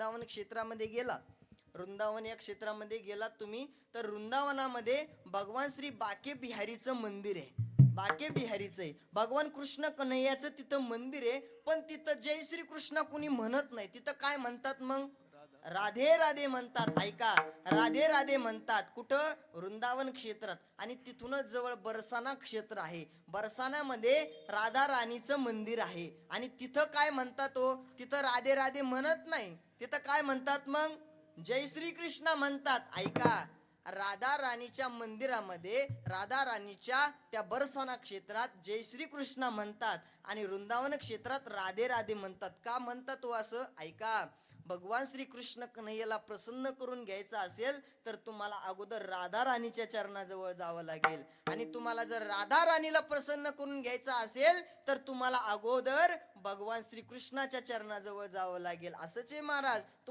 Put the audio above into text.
वृंदावन क्षेत्रामध्ये गेला. वृंदावन या क्षेत्रामध्ये गेलात तुम्ही तर वृंदावनामध्ये भगवान श्री बाके बिहारीचं मंदिर आहे. बाके बिहारीचं आहे. भगवान कृष्ण कन्हैयाचं तिथं मंदिर आहे पण तिथं जय श्री कृष्ण कुणी म्हणत नाही. तिथं काय म्हणतात मग? राधे राधे म्हणतात ऐका. राधे राधे म्हणतात कुठं? वृंदावन क्षेत्रात. आणि तिथूनच जवळ बरसाना क्षेत्र आहे. बरसानामध्ये राधा राणीचं मंदिर आहे. आणि तिथं काय म्हणतात हो? तिथं राधे राधे म्हणत नाही. तिथं काय म्हणतात मग? जय श्री कृष्ण म्हणतात. ऐका. राधा राणीच्या मंदिरामध्ये राधा राणीच्या त्या बरसाना क्षेत्रात जय श्री कृष्ण म्हणतात. आणि वृंदावन क्षेत्रात राधे राधे म्हणतात. का म्हणतात तो असं? ऐका. भगवान श्री कृष्ण कन्हैयाला प्रसन्न करून घ्यायचं असेल तर तुम्हाला अगोदर राधा राणीच्या चरणाजवळ जावं लागेल. आणि तुम्हाला जर राधा राणीला प्रसन्न करून घ्यायचं असेल तर तुम्हाला अगोदर भगवान श्री कृष्णाच्या चरणाजवळ जावं लागेल. असंच आहे महाराज